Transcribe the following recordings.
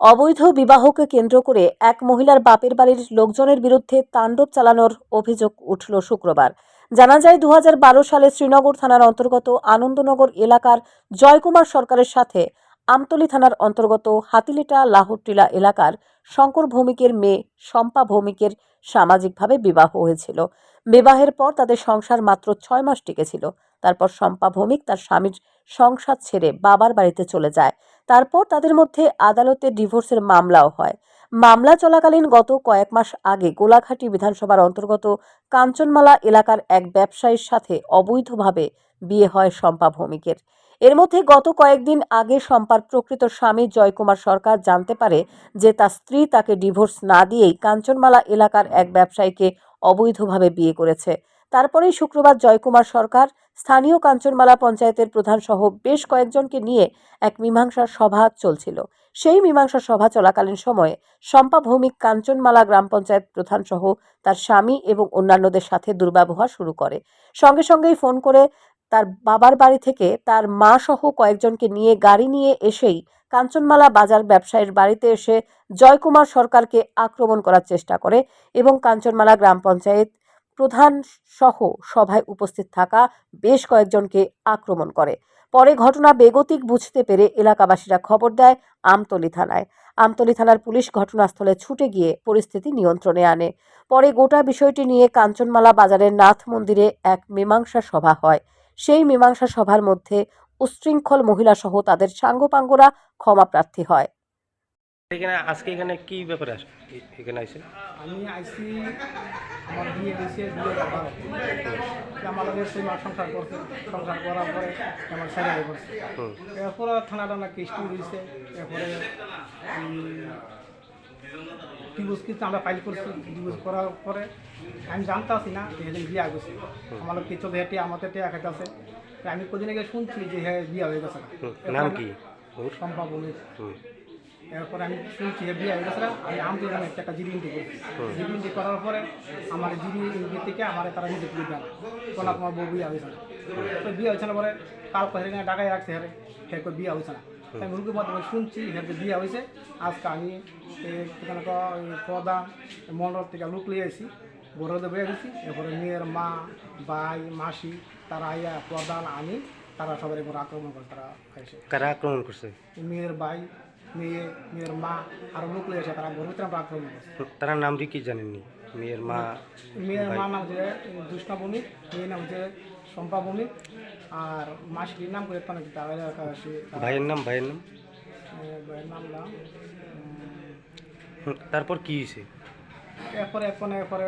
অবৈধ বিবাহকে কেন্দ্র করে এক মহিলার বাপের বাড়ির লোকজনের বিরুদ্ধে তাণ্ডব চালানোর অভিযোগ উঠল শুক্রবার। জানা যায় দু হাজার বারো সালে শ্রীনগর থানার অন্তর্গত আনন্দনগর এলাকার জয়কুমার সরকারের সাথে আমতলী থানার অন্তর্গত হাতিলেটা লাহোরটিলা এলাকার শঙ্কর ভৌমিকের মেয়ে শম্পা ভৌমিকের সামাজিকভাবে বিবাহ হয়েছিল। বিবাহের পর তাদের সংসার মাত্র ছয় মাস টিকেছিল তারপর শম্পা ভৌমিক তার স্বামীর সংসার ছেড়ে বাবার বাড়িতে চলে যায়। তারপর তাদের মধ্যে আদালতে ডিভোর্সের মামলাও হয়। মামলা চলাকালীন গত কয়েক মাস আগে গোলাঘাটি বিধানসভার অন্তর্গত কাঞ্চনমালা এলাকার এক ব্যবসায়ীর সাথে অবৈধভাবে বিয়ে হয় শম্পা ভৌমিকের। এর মধ্যে গত কয়েকদিন আগে শম্পার প্রকৃত স্বামী জয়কুমার সরকার জানতে পারে যে তার স্ত্রী তাকে ডিভোর্স না দিয়েই কাঞ্চনমালা এলাকার এক ব্যবসায়ীকে অবৈধভাবে বিয়ে করেছে। তারপরেই শুক্রবার জয়কুমার সরকার স্থানীয় কাঞ্চনমালা পঞ্চায়েতের প্রধান সহ বেশ কয়েকজনকে নিয়ে এক মীমাংসা সভা চলছিল। সেই মীমাংসা সভা চলাকালীন সময়ে শম্পা ভৌমিক কাঞ্চনমালা গ্রাম পঞ্চায়েত প্রধান সহ তার স্বামী এবং অন্যান্যদের সাথে দুর্ব্যবহার শুরু করে। সঙ্গে সঙ্গেই ফোন করে তার বাবার বাড়ি থেকে তার মা সহ কয়েকজনকে নিয়ে গাড়ি নিয়ে এসেই কাঞ্চনমালা বাজার ব্যবসায়ীর বাড়িতে এসে জয়কুমার সরকারকে আক্রমণ করার চেষ্টা করে এবং কাঞ্চনমালা গ্রাম পঞ্চায়েত প্রধান সহ সভায় উপস্থিত থাকা বেশ কয়েকজনকে আক্রমণ করে। পরে ঘটনা বেগতিক বুঝতে পেরে এলাকাবাসীরা খবর দেয় আমতলী থানায়। আমতলী থানার পুলিশ ঘটনাস্থলে ছুটে গিয়ে পরিস্থিতি নিয়ন্ত্রণে আনে। পরে গোটা বিষয়টি নিয়ে কাঞ্চনমালা বাজারের নাথ মন্দিরে এক মীমাংসা সভা হয়। সেই মীমাংসা সভার মধ্যে উচ্ছৃঙ্খল মহিলা সহ তাদের সাঙ্গপাঙ্গরা ক্ষমা প্রার্থী হয়। এখানে আজকে এখানে কি ব্যাপারে এখানে আইছেন আমি আইসি আমার বিয়ে হয়েছে বিয়ে লগে সেই মাস সংসার করছে সংসার করার পরে আমার করছে হুম। এরপরে থানাটা না কেসটি রয়েছে এরপরে ডিভোর্স কিন্তু আমরা ফাইল করছি। ডিভোর্স করার পরে আমি জানতে আছি না যে সেদিন বিয়ে গেছে আমার কিছু হেঁটে আমাদের টেয়া খাইতেছে আমি কদিন আগে শুনছি যে হ্যাঁ বিয়ে হয়ে গেছে। নাম কি? সম্ভব এরপরে আমি শুনছি যে বিয়ে হয়ে গেছে আমি আমতে আমি একটা একটা জিডি ইন্টি জিডি ইন্টি করার পরে আমার জিডি ইন্টি থেকে আমার তারা নিজে দিয়ে দেন। তোলা তোমার বউ বিয়ে হয়েছে তো বিয়ে হয়েছে না পরে কাল পরে ডাকাই রাখছে হেরে। হে করে বিয়ে হয়েছে না। আমি রুগীর মাধ্যমে শুনছি হের বিয়ে হয়েছে? আজকে আমি এখানে প্রধান মন্ডল থেকে লুক লিয়ে আসি বড়দের বেয়ে গেছি। এরপরে মেয়ের মা ভাই মাসি তারা আইয়া প্রধান আমি তারা সবার এবার আক্রমণ করে তারা এসে। কারা আক্রমণ করছে? মেয়ের ভাই মেয়ে মেয়ের মা আরও লোক লেগেছে তারা গর্বিত আক্রমণ করছে হুম, তার নাম দিয়ে কি জানেননি? মেয়ের মা মেয়ের মা নাম হচ্ছে দুষ্ণা ভূমিক মেয়ের নাম হচ্ছে শম্পা ভূমিক আর মা মাসির নাম করে তার তারা ভাইয়ের নাম ভাইয়ের নাম? ভাইয়ের নাম নাম তারপর কি হয়েছে? এরপরে এখন এরপরে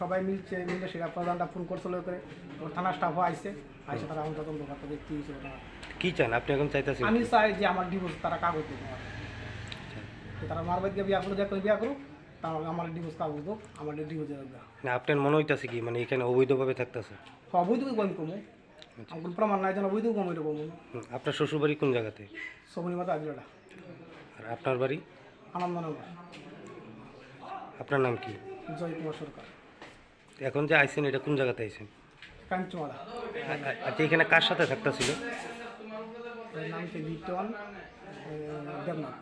সবাই মিলছে মিলে সেটা প্রধানটা ফোন করছিল করে ওর থানা স্টাফও আইসে আইসে তারা আমার তদন্ত করতে দেখতে কি চান? আপনি এখন চাইতেছেন আমি চাই যে আমার ডিভোর্স তারা কাগজ দেবে আমার তারা মারবাদ দিয়ে বিয়া করুক যখন বিয়া করুক তাহলে আমার ডিভোর্স কাগজ হোক আমার ডিভোর্স দেবে না আপনার মনে হইতাছে কি মানে এখানে অবৈধভাবে থাকতেছে? অবৈধ কম কমু আমার প্রমাণ নাই যেন অবৈধ কম আপনার কোন জায়গাতে? সবনি মাতা আগলাটা আর আপনার বাড়ি? আনন্দনগর। আপনার নাম কি? জয় কুমার সরকার। এখন যে আইছেন এটা কোন জায়গাতে আইছেন? কাঞ্চমালা আচ্ছা এখানে কার সাথে থাকতেছিল? নাম দেবনাথ।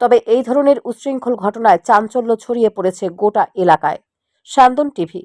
তবে এই ধরনের উচ্ছৃঙ্খল ঘটনায় চাঞ্চল্য ছড়িয়ে পড়েছে গোটা এলাকায়। সান্দন টিভি